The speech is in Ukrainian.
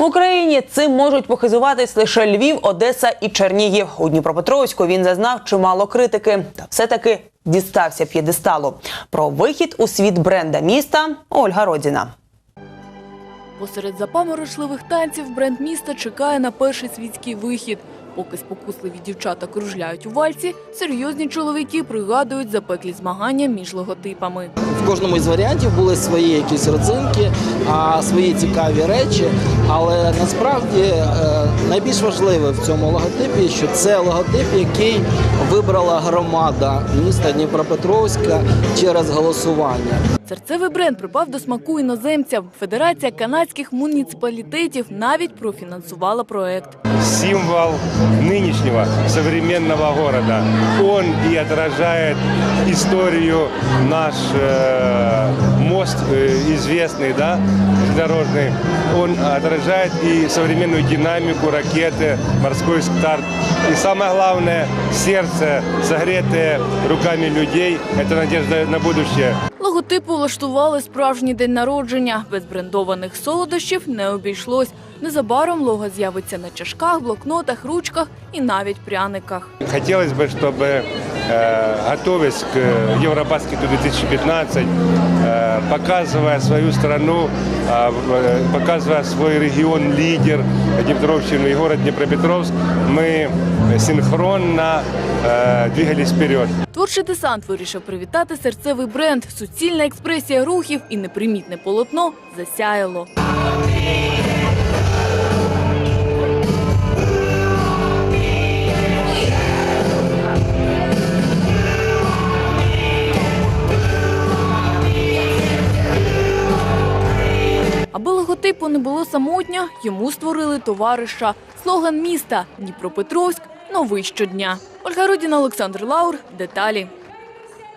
В Україні цим можуть похизуватись лише Львів, Одеса і Чернігів. У Дніпропетровську він зазнав чимало критики, та все-таки дістався п'єдесталу. Про вихід у світ бренда міста Ольга Родіна. Посеред запаморочливих танців бренд міста чекає на перший світський вихід. Поки спокусливі дівчата кружляють у вальці, серйозні чоловіки пригадують запеклі змагання між логотипами. В кожному із варіантів були свої якісь родзинки, а свої цікаві речі. Але насправді е, найбільш важливе в цьому логотипі, що це логотип, який вибрала громада міста Дніпропетровська через голосування. Серцевий бренд припав до смаку іноземцям. Федерація канадських муніципалітетів навіть профінансувала проект. символ нынешнего современного города. Он и отражает историю наш э, мост э, известный, да, железнодорожный. Он отражает и современную динамику ракеты, морской старт. И самое главное, сердце, согретое руками людей, это надежда на будущее. Логотипу влаштували справжній день народження. Без брендованих солодощів не обійшлось. Незабаром лого з'явиться на чашках, блокнотах, ручках і навіть пряниках. Хотелось бы, чтобы, э, готовясь к Евробаскету 2015, э, показывая свою страну, э, в- э, показывая свой регион лидер Днепропетровщину и город Днепропетровск, мы синхронно э, двигались вперед. Творчий десант вирішив привітати серцевий бренд. Суцільна експресія рухів і непримітне полотно засяяло. Логотипу не було самотньо, йому створили товариша. Слоган міста Дніпропетровськ новий щодня. Ольга Родіна, Олександр Лаур. Деталі.